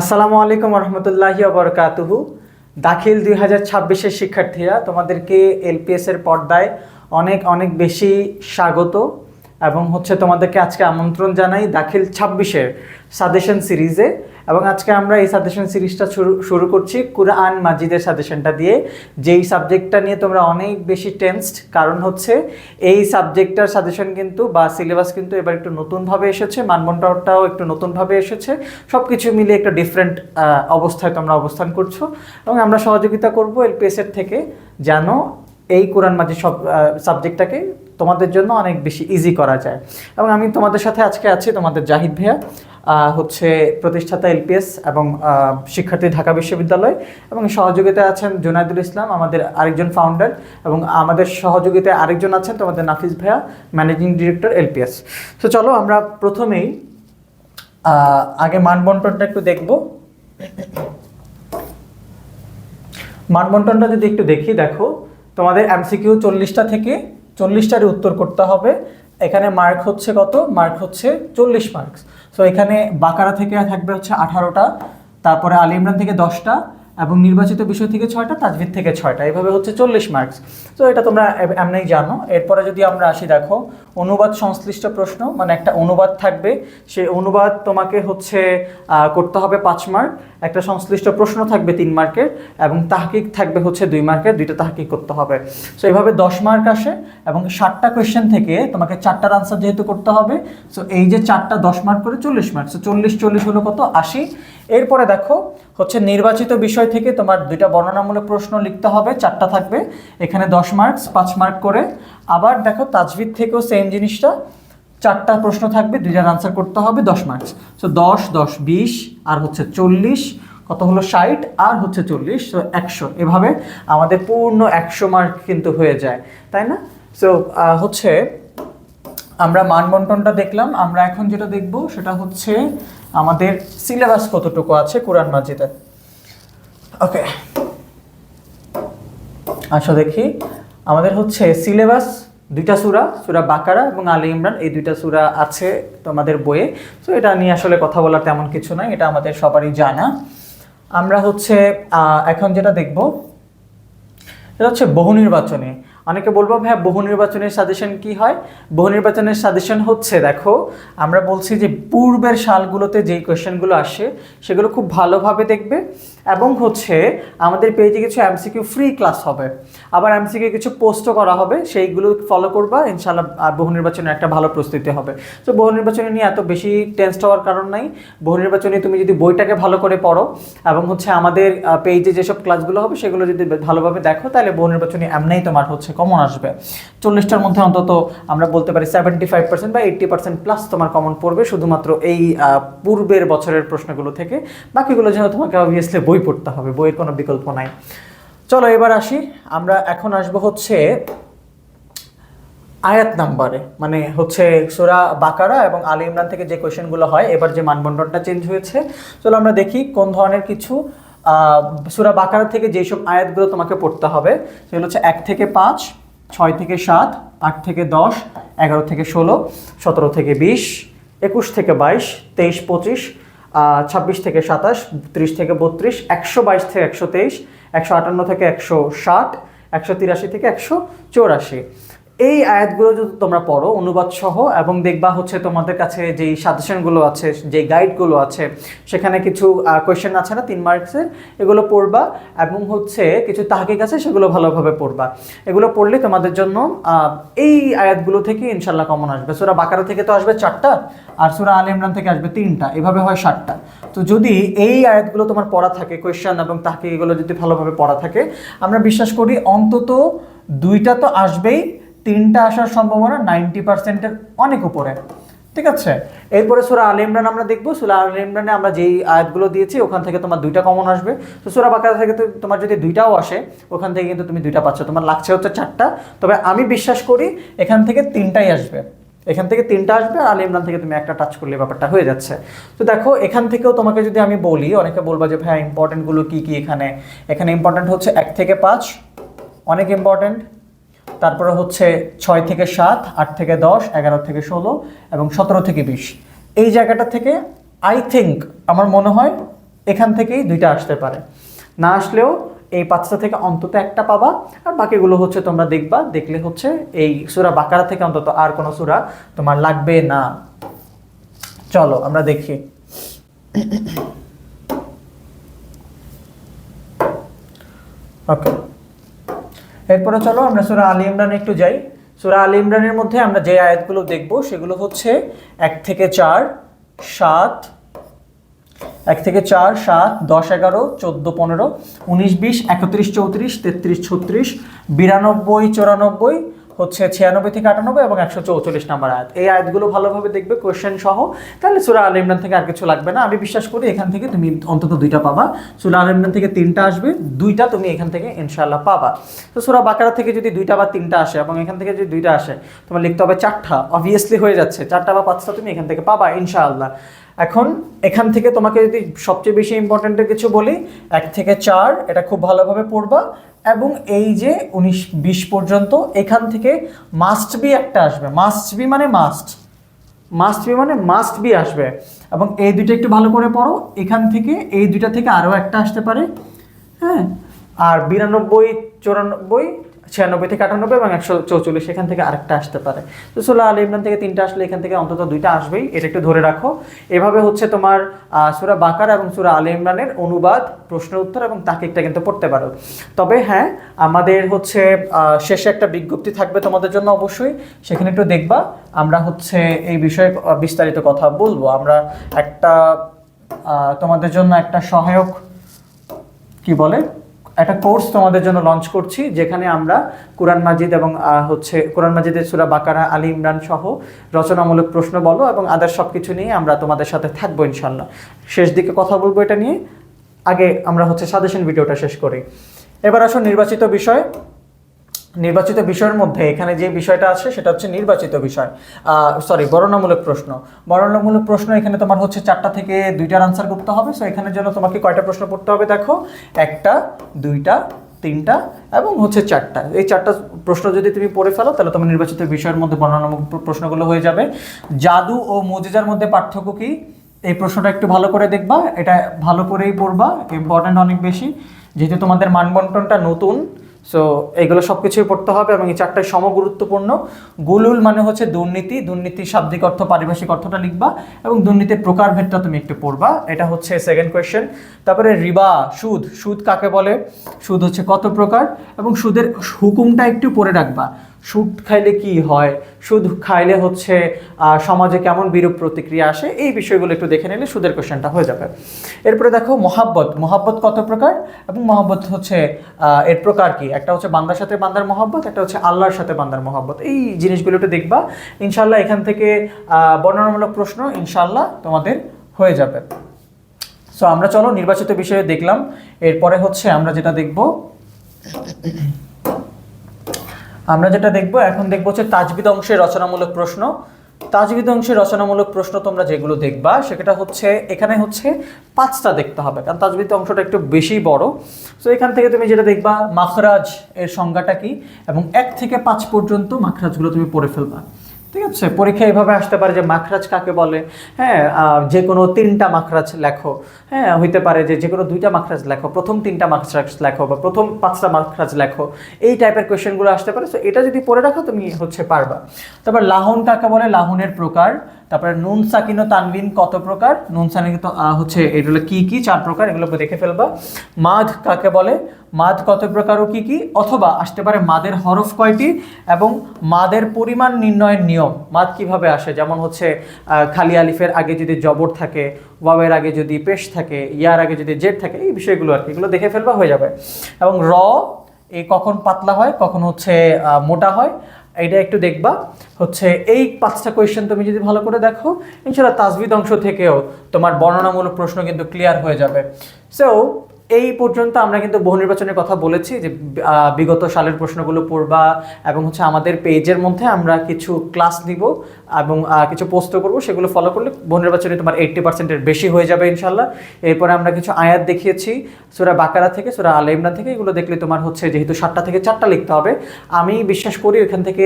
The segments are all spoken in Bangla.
আসসালামু আলাইকুম রহমতুল্লাহি বরকাতুহু দাখিল দুই হাজার ছাব্বিশের শিক্ষার্থীরা, তোমাদেরকে এলপিএসের পর্দায় অনেক অনেক বেশি স্বাগত এবং হচ্ছে তোমাদেরকে আজকে আমন্ত্রণ জানাই দাখিল ছাব্বিশের সাজেশন সিরিজে। এবং আজকে আমরা এই সাজেশন সিরিজটা শুরু শুরু করছি কুরআন মাজিদের সাজেশনটা দিয়ে। যেই সাবজেক্টটা নিয়ে তোমরা অনেক বেশি টেন্সড কারণ হচ্ছে এই সাবজেক্টটার সাজেশন কিন্তু বা সিলেবাস কিন্তু এবার একটু নতুনভাবে এসেছে মানবন্টনটাও একটু নতুনভাবে এসেছে। সব কিছু মিলে একটা ডিফারেন্ট অবস্থায় তোমরা অবস্থান করছ। এবং আমরা সহযোগিতা করব এলপিএস এর থেকে, যেন এই কোরআন মাজিদ সব সাবজেক্টটাকে তোমাদের জন্য অনেক বেশি ইজি করা যায়। এবং আমি তোমাদের সাথে আজকে আছি তোমাদের জাহিদ ভাইয়া। হচ্ছে প্রতিষ্ঠাতা এলপিএস এবং শিক্ষার্থী ঢাকা বিশ্ববিদ্যালয় এবং সহযোগিতায় আছেন জুনাইদুল ইসলাম, আমাদের আরেকজন ফাউন্ডার এবং আমাদের সহযোগিতায় আরেকজন আছেন তোমাদের নাফিস ভাইয়া ম্যানেজিং ডিরেক্টর এলপিএস। তো চলো আমরা প্রথমেই আগে মানবন্টনটা একটু দেখব। মানবন্টনটা যদি একটু দেখি, দেখো, তোমাদের এমসিকিউ চল্লিশটা থেকে চল্লিশটারই উত্তর করতে হবে। এখানে মার্ক হচ্ছে কত? মার্ক হচ্ছে চল্লিশ মার্কস তো এখানে বাকারা থেকে থাকবে হচ্ছে আঠারোটা, তারপরে আলিমরান থেকে দশটা এবং নির্বাচিত বিষয় থেকে ছয়টা তাজভিদ থেকে ছয়টা। এভাবে হচ্ছে চল্লিশ মার্কস তো এটা তোমরা এম- এমনিই জানো। এরপরে যদি আমরা আসি, দেখো, অনুবাদ সংশ্লিষ্ট প্রশ্ন মানে একটা অনুবাদ থাকবে। সেই অনুবাদ তোমাকে হচ্ছে করতে হবে পাঁচ মার্ক একটা সংশ্লিষ্ট প্রশ্ন থাকবে তিন মার্কের এবং তাহকিক থাকবে হচ্ছে দুই মার্কের দুইটা তাহকিক করতে হবে। সো এইভাবে দশ মার্ক আসে, এবং ষাটটা কোয়েশ্চেন থেকে তোমাকে চারটার আনসার যেহেতু করতে হবে সো এই যে চারটা দশ মার্ক করে চল্লিশ মার্ক সো চল্লিশ চল্লিশ হলো কত? আশি। এরপরে দেখো হচ্ছে নির্বাচিত বিষয় থেকে তোমার দুইটা বর্ণনামূলক প্রশ্ন লিখতে হবে, চারটা থাকবে। এখানে দশ মার্কস, পাঁচ মার্ক করে। আবার দেখো তাজভিদ থেকেও সেম জিনিসটা, চারটা প্রশ্ন থাকবে, দুইটার আনসার করতে হবে, দশ মার্কস। সো দশ দশ, বিশ, আর হচ্ছে চল্লিশ, কত হলো ষাট, আর হচ্ছে চল্লিশ সো একশো। এভাবে আমাদের পূর্ণ একশো মার্ক কিন্তু হয়ে যায়, তাই না? সো হচ্ছে আমরা মানবন্টনটা দেখলাম, আমরা এখন যেটা দেখব সেটা হচ্ছে আমাদের সিলেবাস কতটুকু আছে কোরআন মাজিদে ওকে। আসো দেখি। আমাদের হচ্ছে সিলেবাস দুইটা সুরা সুরা বাকারা এবং আলী ইমরান, এই দুইটা সুরা আছে তোমাদের বইয়ে। তো এটা নিয়ে আসলে কথা বলার তেমন কিছু নাই, এটা আমাদের সবারই জানা। আমরা হচ্ছে এখন যেটা দেখব, এটা হচ্ছে বহু নির্বাচনে। অনেকে বলব ভাই বহু নির্বাচনের সাজেশন কি হয়? বহু নির্বাচনের সাজেশন হচ্ছে, দেখো, আমরা বলছি যে পূর্বের সালগুলোতে যেই কোয়েশ্চেনগুলো আসে, সেগুলো খুব ভালোভাবে দেখবে। এবং হচ্ছে আমাদের পেজে কিছু এমসিকিউ ফ্রি ক্লাস হবে। আবার এমসিকিউ কিছু পোস্টও করা হবে, সেইগুলো ফলো করবা ইনশাল্লাহ বহু নির্বাচনের একটা ভালো প্রস্তুতি হবে। তো বহু নির্বাচনী নিয়ে এত বেশি টেন্সড হওয়ার কারণ নাই। বহু নির্বাচনী তুমি যদি বইটাকে ভালো করে পড়ো, এবং হচ্ছে আমাদের পেজে যেসব ক্লাসগুলো হবে, সেগুলো যদি ভালোভাবে দেখো, তাহলে বহু নির্বাচনী এমনিই তোমার হচ্ছে কমন আসবে। চল্লিশটার মধ্যে অন্তত আমরা বলতে পারি সেভেন্টি ফাইভ পার্সেন্ট বা এইট্টি পার্সেন্ট প্লাস তোমার কমন পড়বে, শুধুমাত্র এই পূর্বের বছরের প্রশ্নগুলো থেকে। বাকিগুলো যেন তোমাকে অবভিয়াসলি বই পড়তে হবে, বইয়ের কোনো বিকল্প নাই। চলো এবার আসি, আমরা এখন আসব হচ্ছে আয়াত নাম্বারে মানে হচ্ছে সোরা বাকারা এবং আলী ইমরান থেকে যে কোয়েশ্চেনগুলো হয়, এবার যে মানবন্টনটা চেঞ্জ হয়েছে। চলো আমরা দেখি কোন ধরনের কিছু সুরা বাকারা থেকে যেসব আয়াতগুলো তোমাকে পড়তে হবে। সেগুলো হচ্ছে এক থেকে পাঁচ, ছয় থেকে সাত, আট থেকে দশ, এগারো থেকে ষোলো, সতেরো থেকে বিশ, একুশ থেকে বাইশ, তেইশ, পঁচিশ ছাব্বিশ থেকে সাতাশ, ত্রিশ থেকে বত্রিশ, একশো বাইশ থেকে একশো তেইশ, একশো আটান্ন থেকে একশো ষাট, একশো তিরাশি থেকে একশো চৌরাশি। এই আয়াতগুলো যদি তোমরা পড়ো, অনুবাদ সহ, এবং দেখবা হচ্ছে তোমাদের কাছে যেই সাজেশনগুলো আছে যে গাইডগুলো আছে, সেখানে কিছু কোয়েশ্চেন আছে না, তিন মার্কসের এগুলো পড়বা, এবং হচ্ছে কিছু তাহাকিক আছে, সেগুলো ভালোভাবে পড়বা। এগুলো পড়লে তোমাদের জন্য এই আয়াতগুলো থেকে ইনশাল্লাহ কমন আসবে। সুরা বাকারা থেকে তো আসবে চারটা, আর সুরা আল ইমরান থেকে আসবে তিনটা, এভাবে হয় সাতটা। তো যদি এই আয়াতগুলো তোমার পড়া থাকে কোয়েশ্চেন এবং তাহাকিক এগুলো যদি ভালোভাবে পড়া থাকে, আমরা বিশ্বাস করি অন্তত দুইটা তো আসবেই তিনটা আসার সম্ভাবনা নাইনটি পার্সেন্টের অনেক উপরে। ঠিক আছে? এরপরে সুরা আল ইমরান আমরা দেখব। সুরা আল ইমরানে আমরা যেই আয়াতগুলো দিয়েছি, ওখান থেকে তোমার দুইটা কমন আসবে। তো সুরা বাকারা থেকে তোমার যদি দুইটাও আসে, ওখান থেকে কিন্তু তুমি দুইটা পাচ্ছ। তোমার লাগছে হচ্ছে চারটা। তবে আমি বিশ্বাস করি এখান থেকে তিনটাই আসবে। এখান থেকে তিনটা আসবে, আর আল ইমরান থেকে তুমি একটা টাচ করলে ব্যাপারটা হয়ে যাচ্ছে। তো দেখো, এখান থেকেও তোমাকে যদি আমি বলি, অনেকে বলবা যে ভাই ইম্পর্টেন্টগুলো কী কী এখানে? এখানে ইম্পর্টেন্ট হচ্ছে এক থেকে পাঁচ। অনেক ইম্পর্টেন্ট তারপরে হচ্ছে ছয় থেকে সাত, আট থেকে দশ, এগারো থেকে ষোলো এবং সতেরো থেকে বিশ। এই জায়গাটা থেকে আই থিঙ্ক আমার মনে হয় এখান থেকেই দুইটা আসতে পারে। না আসলেও এই পাঁচটা থেকে অন্তত একটা পাবা আর বাকিগুলো হচ্ছে তোমরা দেখবা, দেখলে হচ্ছে এই সুরা বাকারা থেকে অন্তত আর কোনো সুরা তোমার লাগবে না। চলো, আমরা দেখি। ওকে এরপরে চলো আমরা সুরা আলী ইমরান একটু যাই। সুরা আলী ইমরানের মধ্যে আমরা যে আয়াতগুলো দেখব সেগুলো হচ্ছে এক থেকে চার, সাত, এক থেকে চার, সাত, দশ, এগারো, চোদ্দ, পনেরো, উনিশ, বিশ, একত্রিশ, চৌত্রিশ, তেত্রিশ, ছত্রিশ, বিরানব্বই, চুরানব্বই হচ্ছে ছিয়ানব্বই থেকে আটানব্বই এবং একশো চৌচল্লিশ নাম্বার আয়াত। এই আয়াতগুলো ভালোভাবে দেখবে কোয়েশ্চেন সহ। তাহলে সুরা আল ইমরান থেকে আর কিছু লাগবে না। আমি বিশ্বাস করি এখান থেকে তুমি অন্তত দুইটা পাবা। সুরা আল ইমরান থেকে তিনটা আসবে, দুইটা তুমি এখান থেকে ইনশাল্লাহ পাবা। তো সুরা বাকারা থেকে যদি দুইটা বা তিনটা আসে এবং এখান থেকে যদি দুইটা আসে, তোমার লিখতে হবে চারটা। অবভিয়াসলি হয়ে যাচ্ছে। চারটা বা পাঁচটা তুমি এখান থেকে পাবা ইনশাআল্লাহ। এখন এখান থেকে তোমাকে যদি সবচেয়ে বেশি ইম্পর্টেন্টের কিছু বলি, এক থেকে চার, এটা খুব ভালোভাবে পড়বা। এবং এই যে উনিশ, বিশ পর্যন্ত, এখান থেকে মাস্ট বি একটা আসবে। মাস্ট বি মানে মাস্ট মাস্ট বি মানে মাস্ট বি আসবে। এবং এই দুইটা একটু ভালো করে পড়ো। এখান থেকে, এই দুইটা থেকে আরও একটা আসতে পারে। হ্যাঁ? আর বিরানব্বই, চুরানব্বই ছিয়ানব্বই থেকে আটানব্বই এবং একশো চৌচল্লিশ এখান থেকে আরেকটা আসতে পারে। তো সোলা আল ইমরান থেকে তিনটা আসলে এখান থেকে অন্তত দুইটা আসবেই, এটা একটু ধরে রাখো। এভাবে হচ্ছে তোমার সুরা বাকার এবং সুরা আল ইমরানের অনুবাদ, প্রশ্ন উত্তর এবং তাকিকটা কিন্তু পড়তে পারো। তবে হ্যাঁ আমাদের হচ্ছে শেষে একটা বিজ্ঞপ্তি থাকবে তোমাদের জন্য অবশ্যই, সেখানে একটু দেখবা। আমরা হচ্ছে এই বিষয়ে বিস্তারিত কথা বলব। আমরা একটা তোমাদের জন্য একটা সহায়ক, কি বলে? একটা কোর্স তোমাদের জন্য লঞ্চ করছি, যেখানে আমরা কোরআন মাজিদ এবং হচ্ছে কোরআন মাজিদের সুরা বাকারা, আলী ইমরান সহ রচনামূলক প্রশ্ন বলো এবং আদার সব কিছু নিয়ে আমরা তোমাদের সাথে থাকব ইনশাল্লাহ শেষ দিকে কথা বলব এটা নিয়ে। আগে আমরা হচ্ছে সাজেশন ভিডিওটা শেষ করি। এবার আসো নির্বাচিত বিষয়। নির্বাচিত বিষয়ের মধ্যে এখানে যে বিষয়টা আছে, সেটা হচ্ছে নির্বাচিত বিষয়। সরি বর্ণনামূলক প্রশ্ন। বর্ণনামূলক প্রশ্ন এখানে তোমার হচ্ছে চারটা থেকে দুইটার আনসার করতে হবে। সো এখানের জন্য তোমাকে কয়টা প্রশ্ন পড়তে হবে দেখো? একটা, দুইটা, তিনটা এবং হচ্ছে চারটা। এই চারটা প্রশ্ন যদি তুমি পড়ে ফেলো, তাহলে তোমার নির্বাচিত বিষয়ের মধ্যে বর্ণনামূলক প্রশ্নগুলো হয়ে যাবে। জাদু ও মজিজার মধ্যে পার্থক্য কি? এই প্রশ্নটা একটু ভালো করে দেখবা। এটা ভালো করেই পড়বা। ইম্পর্ট্যান্ট অনেক বেশি। যেহেতু তোমাদের মানবন্টনটা নতুন সো এগুলো সব কিছুই পড়তে হবে এবং এই চারটায় সমগুরুত্বপূর্ণ। গুলুল মানে হচ্ছে দুর্নীতি। দুর্নীতির শাব্দিক অর্থ, পারিভাষিক অর্থটা লিখবা এবং দুর্নীতির প্রকারভেদটা তুমি একটু পড়বা। এটা হচ্ছে সেকেন্ড কোয়েশ্চেন তারপরে রিবা, সুদ। সুদ কাকে বলে? সুদ হচ্ছে কত প্রকার? এবং সুদের হুকুমটা একটু পড়ে রাখবা। সুদ খাইলে কি হয়? সুদ খাইলে হচ্ছে সমাজে কেমন বিরূপ প্রতিক্রিয়া আসে? এই বিষয়গুলো একটু দেখে নিলে সুদের কোশ্চেনটা হয়ে যাবে। এরপরে দেখো, মহাব্বত। মহাব্বত কত প্রকার? এবং মহাব্বত হচ্ছে এর প্রকার কি? একটা হচ্ছে বান্দার সাথে বান্দার মহাব্বত, একটা হচ্ছে আল্লাহর সাথে বান্দার মহাব্বত। এই জিনিসগুলো একটু দেখবা। ইনশাল্লাহ এখান থেকে বর্ণনামূলক প্রশ্ন ইনশাল্লাহ তোমাদের হয়ে যাবে। সো আমরা চলো নির্বাচিত বিষয়ে দেখলাম। এরপরে হচ্ছে আমরা যেটা দেখব আমরা যেটা দেখব, এখন দেখব হচ্ছে তাজবিদ অংশের রচনামূলক প্রশ্ন। তাজবিদ অংশের রচনামূলক প্রশ্ন তোমরা যেগুলো দেখবা, সেটা হচ্ছে, এখানে হচ্ছে পাঁচটা দেখতে হবে, কারণ তাজবিদ অংশটা একটু বেশি বড়। সো এখান থেকে তুমি যেটা দেখবা, মাখরাজ এর সংজ্ঞাটা কি? এবং এক থেকে পাঁচ পর্যন্ত মাখরাজগুলো তুমি পড়ে ফেলবা। ঠিক আছে পরীক্ষা এভাবে আসতে পারে যে মাখরাজ কাকে বলে? হ্যাঁ যে কোনো তিনটা মাখরাজ লেখো। হ্যাঁ হইতে পারে যে যে কোনো দুইটা মাখরাজ লেখো, প্রথম তিনটা মাখরাজ লেখো বা প্রথম পাঁচটা মাখরাজ লেখো। এই টাইপের কোয়েশ্চেনগুলো আসতে পারে। তো এটা যদি পড়ে রাখো তুমি হচ্ছে পারবা। তারপর লাহন কাকে বলে? লাহনের প্রকার। তারপরে নুন সাকিন তানবিন কত প্রকার? নুন সাকিন হচ্ছে এগুলো কি কি? চার প্রকার, এগুলো দেখে ফেলবা। মাদ কাকে বলে? মাদ কত প্রকার ও কি কি? অথবা আসতে পারে মাদের হরফ কয়টি? এবং মাদের পরিমাণ নির্ণয়ের নিয়ম। মাদ কীভাবে আসে? যেমন হচ্ছে খালি আলিফের আগে যদি জবর থাকে ওয়াবের আগে যদি পেশ থাকে, ইয়ার আগে যদি জেড থাকে, এই বিষয়গুলো আর কি, এগুলো দেখে ফেলবা, হয়ে যাবে। এবং র, এ কখন পাতলা হয়, কখন হচ্ছে মোটা হয়। এটা একটু দেখবা। হচ্ছে এই পাঁচটা কোয়েশ্চেন তুমি যদি ভালো করে দেখো ইনশাল্লাহ তাজবিদ অংশ থেকেও তোমার বর্ণনামূলক প্রশ্ন কিন্তু ক্লিয়ার হয়ে যাবে। সো এই পর্যন্ত আমরা কিন্তু বহু নির্বাচনের কথা বলেছি যে বিগত সালের প্রশ্নগুলো পড়বা এবং হচ্ছে আমাদের পেজের মধ্যে আমরা কিছু ক্লাস নিব এবং কিছু পোস্ট করব, সেগুলো ফলো করলে বহু নির্বাচনে তোমার এইট্টি পার্সেন্টের বেশি হয়ে যাবে ইনশাল্লাহ এরপরে আমরা কিছু আয়াত দেখিয়েছি, সুরা বাকারা থেকে, সুরা আল ইমরান থেকে, এগুলো দেখলে তোমার হচ্ছে যেহেতু সাতটা থেকে চারটা লিখতে হবে। আমি বিশ্বাস করি এখান থেকে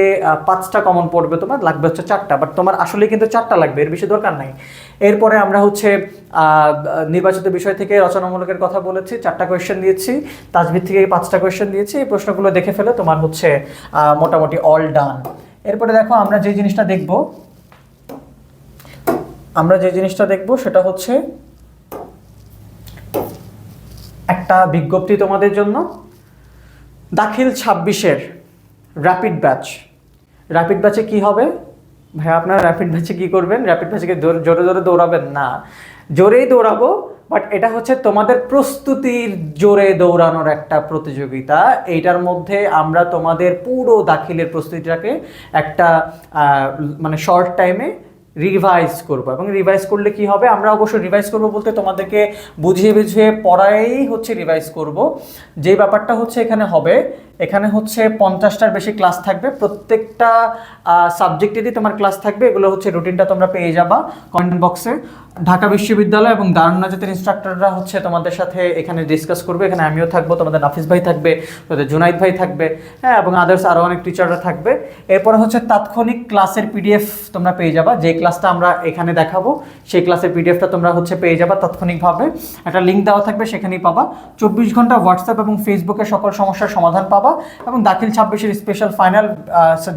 পাঁচটা কমন পড়বে তোমার, লাগবে হচ্ছে চারটা বাট তোমার আসলে কিন্তু চারটা লাগবে, এর বেশি দরকার নাই। এরপরে আমরা হচ্ছে নির্বাচিত বিষয় থেকে রচনামূলকের কথা বলেছি। চারটা কোয়েশ্চেন দিয়েছি, তাজবির থেকে পাঁচটা কোয়েশ্চেন দিয়েছি, এই প্রশ্নগুলো দেখে ফেলে তোমার হচ্ছে মোটামুটি অল ডান এরপরে দেখো, আমরা যে জিনিসটা দেখব, আমরা যে জিনিসটা দেখব সেটা হচ্ছে একটা বিজ্ঞপ্তি তোমাদের জন্য। দাখিল ছাব্বিশের র্যাপিড ব্যাচ র্যাপিড ব্যাচে কি হবে? ভাই আপনারা র্যাপিড ব্যাচে কি করবেন? র্যাপিড ব্যাচে জোরে জোরে দৌড়াবেন? না। জোরেই দৌড়াবো বাট এটা হচ্ছে তোমাদের প্রস্তুতির জোরে দৌড়ানোর একটা প্রতিযোগিতা। এইটার মধ্যে আমরা তোমাদের পুরো দাখিলের প্রস্তুতিটাকে একটা মানে শর্ট টাইমে রিভাইজ করব। এবং রিভাইজ করলে কি হবে? আমরা অবশ্যই রিভাইজ করব বলতে তোমাদেরকে বুঝিয়ে বুঝিয়ে পড়াই হচ্ছে রিভাইজ করব। যে ব্যাপারটা হচ্ছে এখানে হবে, এখানে হচ্ছে পঞ্চাশটার বেশি ক্লাস থাকবে। প্রত্যেকটা সাবজেক্টেরই তোমার ক্লাস থাকবে। এগুলো হচ্ছে রুটিনটা তোমরা পেয়ে যাবা। কমেন্ট বক্সে ঢাকা বিশ্ববিদ্যালয় এবং দারুণ নাজাতের ইনস্ট্রাক্টররা হচ্ছে তোমাদের সাথে এখানে ডিসকাস করবে। এখানে আমিও থাকব, তোমাদের নাফিস ভাই থাকবে, তোমাদের জুনাইদ ভাই থাকবে হ্যাঁ এবং আদার্স আরও অনেক টিচাররা থাকবে। এরপরে হচ্ছে তাৎক্ষণিক ক্লাসের পিডিএফ তোমরা পেয়ে যাবা। যে ক্লাসটা আমরা এখানে দেখাবো, সেই ক্লাসের পিডিএফটা তোমরা হচ্ছে পেয়ে যাবা তাৎক্ষণিকভাবে। একটা লিঙ্ক দেওয়া থাকবে, সেখানেই পাবা। চব্বিশ ঘণ্টা হোয়াটসঅ্যাপ এবং ফেসবুকে সকল সমস্যার সমাধান পাবা এবং দাখিল ছাব্বিশের স্পেশাল ফাইনাল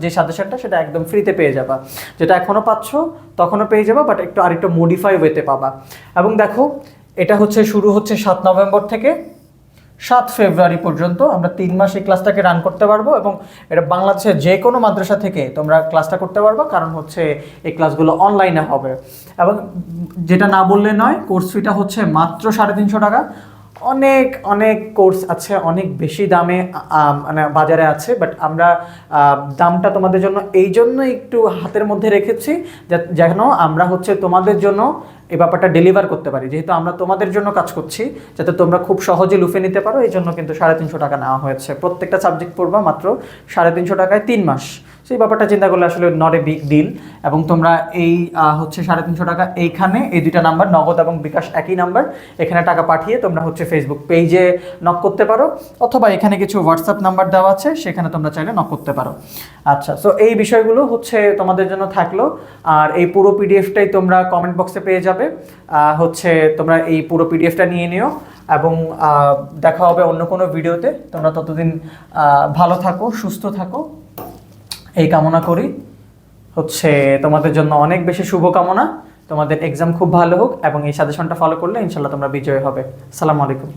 যে সাজেশনটা সেটা একদম ফ্রিতে পেয়ে যাবা। যেটা এখনও পাচ্ছ, তখনও পেয়ে যাবা বাট একটু আরেকটু মডিফাই ওয়েতে পাবা। এবং দেখো, এটা হচ্ছে, শুরু হচ্ছে সাত নভেম্বর থেকে সাত ফেব্রুয়ারি পর্যন্ত আমরা তিন মাস এই ক্লাসটাকে রান করতে পারব এবং এটা বাংলাদেশের যে কোনো মাদ্রাসা থেকে তোমরা ক্লাসটা করতে পারব, কারণ হচ্ছে এই ক্লাসগুলো অনলাইনে হবে। এবং যেটা না বললে নয় কোর্স ফিটা হচ্ছে মাত্র সাড়ে তিনশো টাকা। অনেক অনেক কোর্স আছে, অনেক বেশি দামে মানে বাজারে আছে বাট আমরা দামটা তোমাদের জন্য এই জন্য একটু হাতের মধ্যে রেখেছি যেন আমরা হচ্ছে তোমাদের জন্য এই ব্যাপারটা ডেলিভার করতে পারি। যেহেতু আমরা তোমাদের জন্য কাজ করছি, যাতে তোমরা খুব সহজে লুফে নিতে পারো, এই জন্য কিন্তু সাড়ে তিনশো টাকা নেওয়া হয়েছে। প্রত্যেকটা সাবজেক্ট পড়বা মাত্র সাড়ে তিনশো টাকায় তিন মাস। সেই ব্যাপারটা চিন্তা করলে আসলে নট এ বিগ ডিল এবং তোমরা এই হচ্ছে সাড়ে তিনশো টাকা এইখানে, এই দুইটা নাম্বার নগদ এবং বিকাশ একই নাম্বার এখানে টাকা পাঠিয়ে তোমরা হচ্ছে ফেসবুক পেজে নক করতে পারো। অথবা এখানে কিছু হোয়াটসঅ্যাপ নাম্বার দেওয়া আছে, সেখানে তোমরা চাইলে নক করতে পারো। আচ্ছা সো এই বিষয়গুলো হচ্ছে তোমাদের জন্য থাকল। আর এই পুরো পিডিএফটাই তোমরা কমেন্ট বক্সে পেয়ে যাবে। হচ্ছে তোমরা এই পুরো পিডিএফটা নিয়ে নিও। এবং দেখা হবে অন্য কোনো ভিডিওতে তোমরা ততদিন ভালো থাকো, সুস্থ থাকো। এই কামনা করি। হচ্ছে তোমাদের জন্য অনেক বেশি শুভকামনা তোমাদের এক্সাম খুব ভালো হোক এবং এই সাজেশনটা ফলো করলে ইনশাল্লাহ তোমরা বিজয় হবে। আসসালামু আলাইকুম।